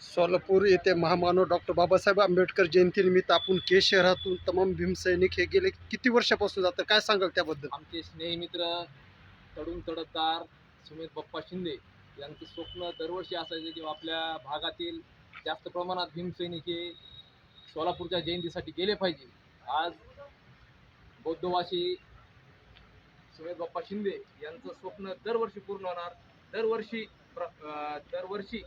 सोलापूर येथे महामानव डॉक्टर बाबासाहेब आंबेडकर जयंतीनिमित्त आपण के शहरातून तमाम भीमसैनिक हे गेले. किती वर्षापासून जातं? काय सांगाल त्याबद्दल? आमचे स्नेहमित्र तडून तडतदार सुमित बाप्पा शिंदे यांचे स्वप्न दरवर्षी असायचे की आपल्या भागातील जास्त प्रमाणात भीमसैनिक हे सोलापूरच्या जयंतीसाठी गेले पाहिजे. आज बौद्धवासी सुमित बाप्पा शिंदे यांचं स्वप्न दरवर्षी पूर्ण होणार. दरवर्षी प्र दरवर्षी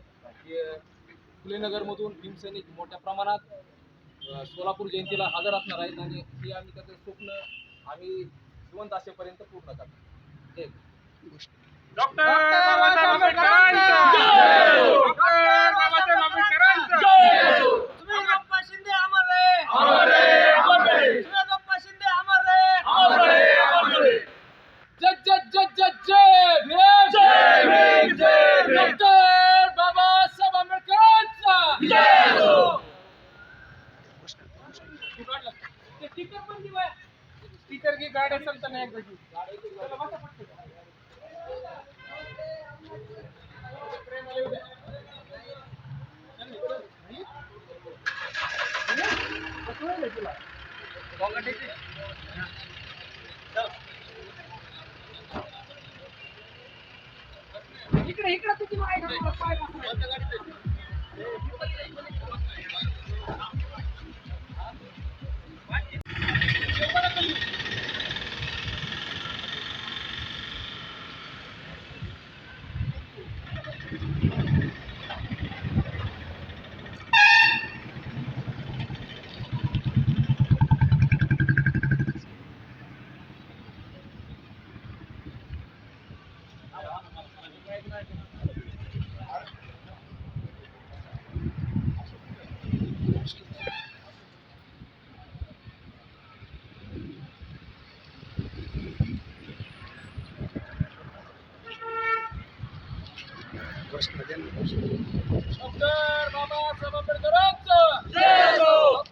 फुलेनगरमधून भीमसैनिक मोठ्या प्रमाणात सोलापूर जयंतीला हजर असणार आहेत आणि हे आम्ही त्याचं स्वप्न आम्ही जिवंत असेपर्यंत पूर्ण आंबेडकरांचा डॉक्टर स्पीकर की गाडी असेल तर नाही एकदा इकडे इकडे तुझी माहिती Dottor Mamma Sama Perdoranza! Cielo!